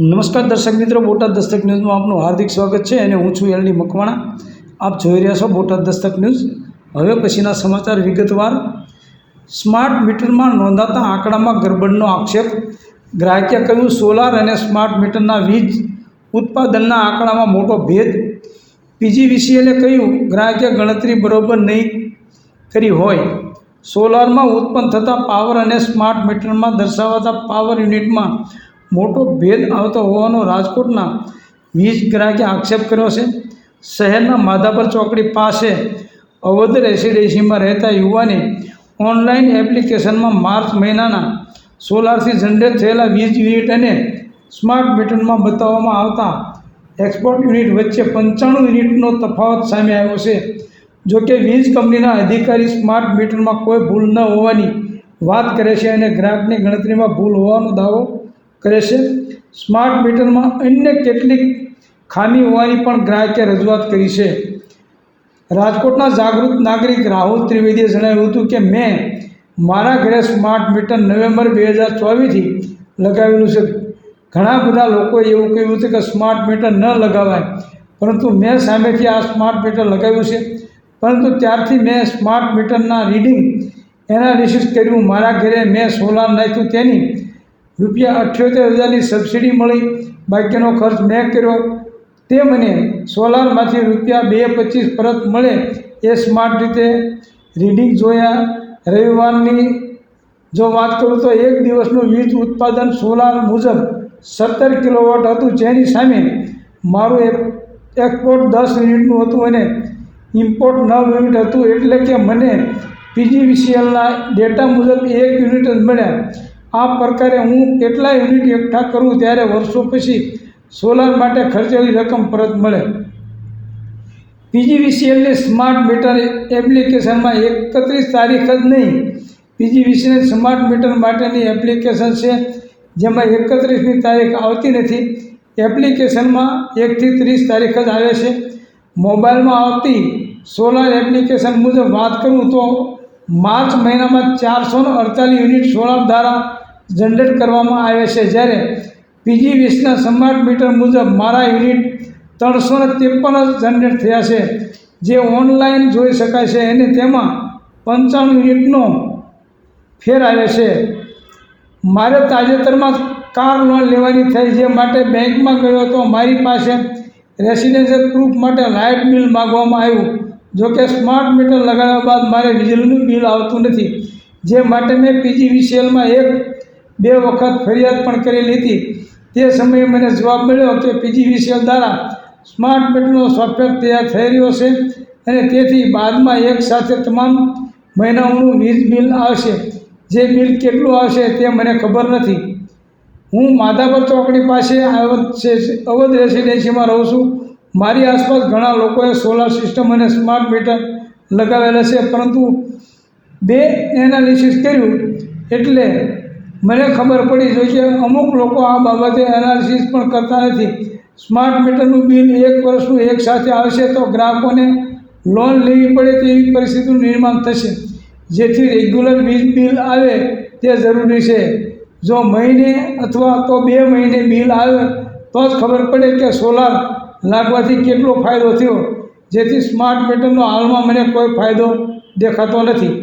નમસ્કાર દર્શક મિત્રો, બોટાદ દસ્તક ન્યૂઝમાં આપનું હાર્દિક સ્વાગત છે અને હું છું એલડી મકવાણા. આપ જોઈ રહ્યા છો બોટાદ દસ્તક ન્યૂઝ. હવે પછીના સમાચાર વિગતવાર. સ્માર્ટ મીટરમાં નોંધાતા આંકડામાં ગરબડનો આક્ષેપ. ગ્રાહકે કહ્યું, સોલાર અને સ્માર્ટ મીટરના વીજ ઉત્પાદનના આંકડામાં મોટો ભેદ. પીજીવીસીએલે કહ્યું, ગ્રાહકે ગણતરી બરોબર નહીં કરી હોય. સોલારમાં ઉત્પન્ન થતા પાવર અને સ્માર્ટ મીટરમાં દર્શાવાતા પાવર યુનિટમાં મોટો ભેદ આવતો હોવાનો રાજકોટના વીજ ગ્રાહકે આક્ષેપ કર્યો છે. શહેરના માધાપર ચોકડી પાસે અવધ રેસિડેન્સીમાં રહેતા યુવાને ઓનલાઈન એપ્લિકેશનમાં માર્ચ મહિનાના સોલારથી જનરેટ થયેલા વીજ યુનિટ અને સ્માર્ટ મીટરમાં બતાવવામાં આવતા એક્સપોર્ટ યુનિટ વચ્ચે પંચાણું યુનિટનો તફાવત સામે આવ્યો છે. જોકે વીજ કંપનીના અધિકારી સ્માર્ટ મીટરમાં કોઈ ભૂલ ન હોવાની વાત કરે છે અને ગ્રાહકની ગણતરીમાં ભૂલ હોવાનો દાવો કરે છે. સ્માર્ટ મીટરમાં અન્ય કેટલીક ખામી હોવાની પણ ગ્રાહકે રજૂઆત કરી છે. રાજકોટના જાગૃત નાગરિક રાહુલ ત્રિવેદીએ જણાવ્યું હતું કે, મેં મારા ઘરે સ્માર્ટ મીટર નવેમ્બર બે હજાર ચોવીસથી લગાવેલું છે. ઘણા બધા લોકોએ એવું કહ્યું હતું કે, સ્માર્ટ મીટર ન લગાવાય. પરંતુ મેં સામેથી આ સ્માર્ટ મીટર લગાવ્યું છે. પરંતુ ત્યારથી મેં સ્માર્ટ મીટરના રીડિંગ એનાલિસિસ કર્યું. મારા ઘરે મેં સોલાર નાખ્યું. તેની રૂપિયા અઠ્યોતેર હજારની સબસિડી મળી, બાકીનો ખર્ચ મેં કર્યો. તે મને સોલારમાંથી રૂપિયા બે પચીસ પરત મળે એ સ્માર્ટ રીતે રીડિંગ જોયા. રવિવારની જો વાત કરું તો એક દિવસનું વીજ ઉત્પાદન સોલાર મુજબ સત્તર કિલોવોટ હતું. જેની સામે મારું એક એક્સપોર્ટ દસ યુનિટનું હતું અને ઇમ્પોર્ટ નવ યુનિટ હતું. એટલે કે મને પીજીવીસીએલના ડેટા મુજબ એક યુનિટ જ મળ્યા. આ પ્રકારે હું કેટલા યુનિટ એકઠા કરું ત્યારે વર્ષો પછી સોલાર માટે ખર્ચેલી રકમ પરત મળે. પીજીવીસીએલની સ્માર્ટ મીટર એપ્લિકેશનમાં એકત્રીસ તારીખ જ નહીં પીજીવીસીએલ સ્માર્ટ મીટર માટેની એપ્લિકેશન છે, જેમાં એકત્રીસની તારીખ આવતી નથી. એપ્લિકેશનમાં એકથી ત્રીસ તારીખ જ આવે છે. મોબાઈલમાં આવતી સોલાર એપ્લિકેશન મુજબ વાત કરું તો માર્ચ મહિનામાં ચારસો અડતાલીસ યુનિટ સોલાર દ્વારા જનરેટ કરવામાં આવે છે. જ્યારે પીજી વીસના સ્માર્ટ મીટર મુજબ મારા યુનિટ ત્રણસો ને ત્રેપન જ જનરેટ થયા છે. જે ઓનલાઈન જોઈ શકાય છે. અને તેમાં પંચાણું યુનિટનો ફેર આવે છે. મારે તાજેતરમાં કાર લોન લેવાની થઈ. જે માટે બેંકમાં ગયો હતો. મારી પાસે રેસિડેન્શિયલ પ્રૂફ માટે લાઇટ બિલ માગવામાં આવ્યું. જોકે સ્માર્ટ મીટર લગાવ્યા બાદ મારે વીજળીનું બિલ આવતું નથી. જે માટે મેં પીજીવીસીએલમાં એક બે વખત ફરિયાદ પણ કરેલી હતી. તે સમયે મને જવાબ મળ્યો કે પીજીવીસીએલ દ્વારા સ્માર્ટ મીટરનો સોફ્ટવેર તૈયાર થઈ રહ્યો છે અને તેથી બાદમાં એક સાથે તમામ મહિનાઓનું વીજ બિલ આવશે. જે બિલ કેટલું આવશે તે મને ખબર નથી. હું માધાપર ચોકડી પાસે અવધ રેસિડેન્સીમાં રહું છું. મારી આસપાસ ઘણા લોકોએ સોલાર સિસ્ટમ અને સ્માર્ટ મીટર લગાવેલા છે, પરંતુ બે એનાલિસિસ કર્યું એટલે મને ખબર પડી જોઈ કે અમુક લોકો આ બાબતે એનાલિસિસ પણ કરતા નથી. સ્માર્ટ મીટરનું બિલ એક વર્ષનું એક સાથે આવશે તો ગ્રાહકોને લોન લેવી પડે તેવી પરિસ્થિતિનું નિર્માણ થશે. જેથી રેગ્યુલર વીજ બિલ આવે તે જરૂરી છે. જો મહિને અથવા તો બે મહિને બિલ આવે, તો જ ખબર પડે કે સોલાર લાગવાથી કેટલો ફાયદો થયો. જેથી સ્માર્ટ મીટરનો હાલમાં મને કોઈ ફાયદો દેખાતો નથી.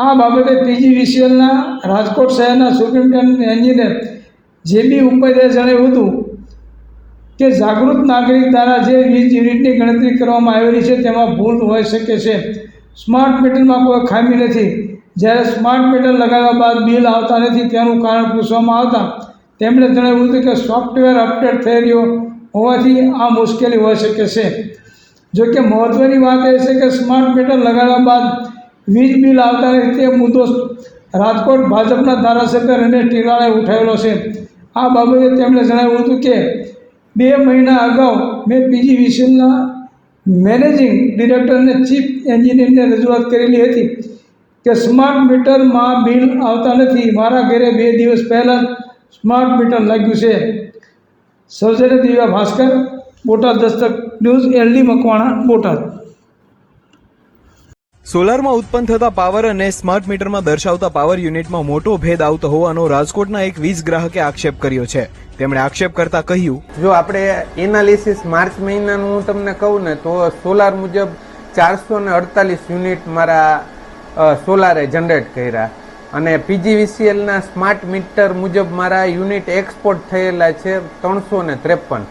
આ બાબતે પીજીવીસીએલના રાજકોટ શહેરના સુપ્રિન્ટેન્ડન્ટ એન્જિનિયર જે બી ઉપાધ્યાય જણાવ્યું હતું કે જાગૃત નાગરિક દ્વારા જે વીજ યુનિટની ગણતરી કરવામાં આવેલી છે, તેમાં ભૂલ હોઈ શકે છે. સ્માર્ટ મીટરમાં કોઈ ખામી નથી. જ્યારે સ્માર્ટ મીટર લગાવ્યા બાદ બિલ આવતા નથી તેનું કારણ પૂછવામાં આવતા તેમણે જણાવ્યું હતું કે સોફ્ટવેર અપડેટ થઈ રહ્યો હોવાથી આ મુશ્કેલી હોઈ શકે છે. જોકે મહત્ત્વની વાત એ છે કે સ્માર્ટ મીટર લગાવ્યા બાદ વીજ બિલ આવતા નથી તે મુદ્દો રાજકોટ ભાજપના ધારાસભ્ય રમેશ ટીરાળે ઉઠાવેલો છે. આ બાબતે તેમણે જણાવ્યું હતું કે, બે મહિના અગાઉ મેં પીજી વિશેલના મેનેજિંગ ડિરેક્ટરને ચીફ એન્જિનિયરને રજૂઆત કરેલી હતી કે સ્માર્ટ મીટરમાં બિલ આવતા નથી. મારા ઘરે બે દિવસ પહેલાં સ્માર્ટ મીટર લાગ્યું છે. Surgery Divya Bhaskar, Botad દસ્તક, news LD Makwana, Botad. સોલારમાં ઉત્પન્ન થતા પાવર અને સ્માર્ટ મીટરમાં દર્શાવતા પાવર યુનિટમાં મોટો ભેદ આવતો હોવાનો રાજકોટના એક વીજ ગ્રાહકે આક્ષેપ કર્યો છે. તેમણે આક્ષેપ કરતા કહ્યું, જો આપણે એનાલિસિસ માર્ચ મહિનાનું હું તમને કહું ને, તો સોલાર મુજબ ચારસો ને અડતાલીસ યુનિટ મારા સોલારે જનરેટ કર્યા. અને પીજીવીસીએલના સ્માર્ટ મીટર મુજબ મારા યુનિટ એક્સપોર્ટ થયેલા છે ત્રણસો ને ત્રેપન.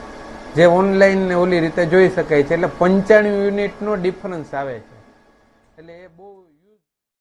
જે ઓનલાઈન ઓલી રીતે જોઈ શકાય છે. એટલે પંચાણું યુનિટનો ડિફરન્સ આવે છે. એટલે એ બહુ